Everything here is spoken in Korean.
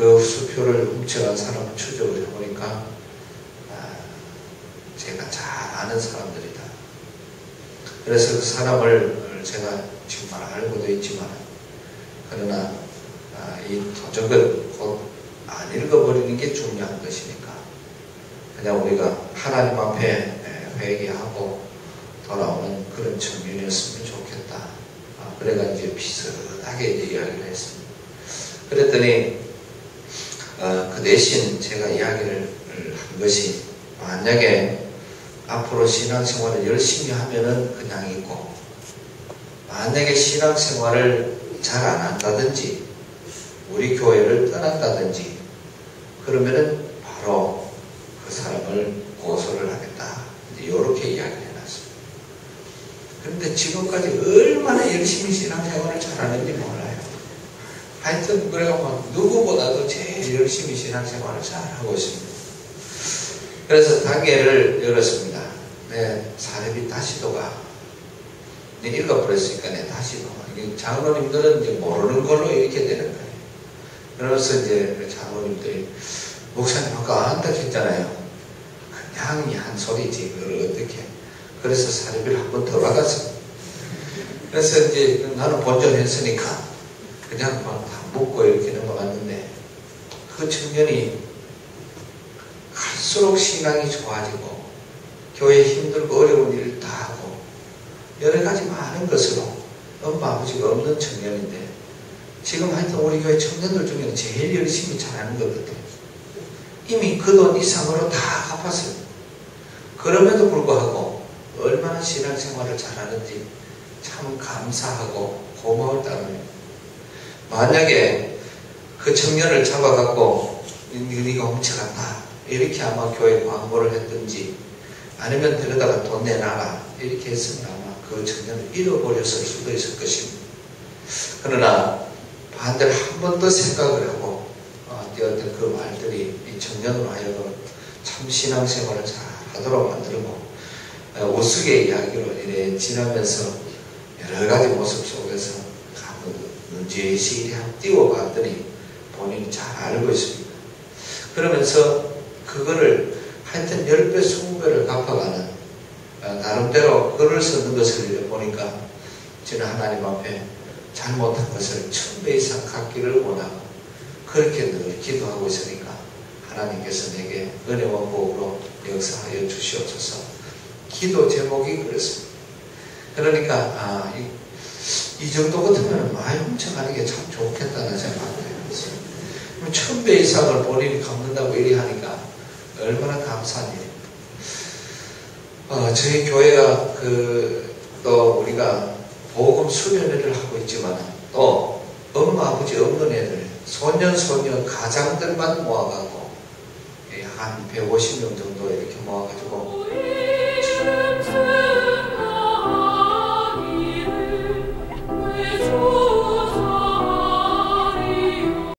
그 수표를 훔쳐간 사람을 추적을 해보니까 아, 제가 잘 아는 사람들이다. 그래서 그 사람을 제가 정말 알고도 있지만 그러나 아, 이 도적은 곧 안 읽어버리는 게 중요한 것이니까 그냥 우리가 하나님 앞에 예, 회개하고 돌아오는 그런 측면이었으면 좋겠다. 아, 그래가 이제 비슷하게 이야기를 했습니다. 그랬더니 어, 그 대신 제가 이야기를 한 것이 만약에 앞으로 신앙생활을 열심히 하면은 그냥 있고 만약에 신앙생활을 잘 안 한다든지 우리 교회를 떠난다든지 그러면은 바로 그 사람을 고소를 하겠다. 이렇게 이야기를 해놨습니다. 그런데 지금까지 얼마나 열심히 신앙생활을 잘하는지 몰라요. 하여튼 그래가 누구보다도 제일 열심히 신앙생활을 잘 하고 있습니다. 그래서 단계를 열었습니다. 네, 사례비 다시도가 네, 읽어버렸으니까 네, 다시도. 장로님들은 이제 모르는 걸로 이렇게 되는 거예요. 그래서 이제 장로님들이 목사님 아까 안다 했잖아요. 그냥 한 소리지 그걸 어떻게 그래서 사례비를 한 번 더 받았어. 그래서 이제 나는 본전했으니까 그냥 막다 묻고 이렇게 넘어갔는데 그 청년이 갈수록 신앙이 좋아지고 교회 힘들고 어려운 일을 다 하고 여러 가지 많은 것으로 엄마 아버지가 없는 청년인데 지금 하여튼 우리 교회 청년들 중에는 제일 열심히 잘하는 것 같아요. 이미 그 돈 이상으로 다 갚았어요. 그럼에도 불구하고 얼마나 신앙생활을 잘하는지 참 감사하고 고마울 따름입니다. 만약에 그 청년을 잡아갖고 네가 훔쳐갔다 이렇게 아마 교회 광고를 했든지 아니면 데려다가 돈 내놔라 이렇게 했으면 아마 그 청년을 잃어버렸을 수도 있을 것입니다. 그러나 반대로 한 번 더 생각을 하고 어, 뛰었던 그 말들이 이 청년으로 하여금 참 신앙생활을 잘 하도록 만들고 어, 우스개 이야기로 이래 지나면서 여러 가지 모습 속에서 문제의식이 띄워봤더니 본인이 잘 알고 있습니다. 그러면서 그거를 하여튼 10배, 20배를 갚아가는 어, 나름대로 글을 쓰는 것을 보니까 저는 하나님 앞에 잘못한 것을 천배 이상 갚기를 원하고 그렇게 늘 기도하고 있으니까 하나님께서 내게 은혜와 복으로 역사하여 주시옵소서 기도 제목이 그렇습니다. 그러니까 아, 이, 이 정도 같으면 많이 훔쳐가는 게 참 좋겠다는 생각을 해봤어요. 천 배 이상을 본인이 갚는다고 이리 하니까 얼마나 감사한 일입니다. 어, 저희 교회가 그, 또 우리가 보금 수련회를 하고 있지만 또 엄마 아버지 없는 애들 소년 소녀 가장들만 모아가고 한 150명 정도 이렇게 모아가지고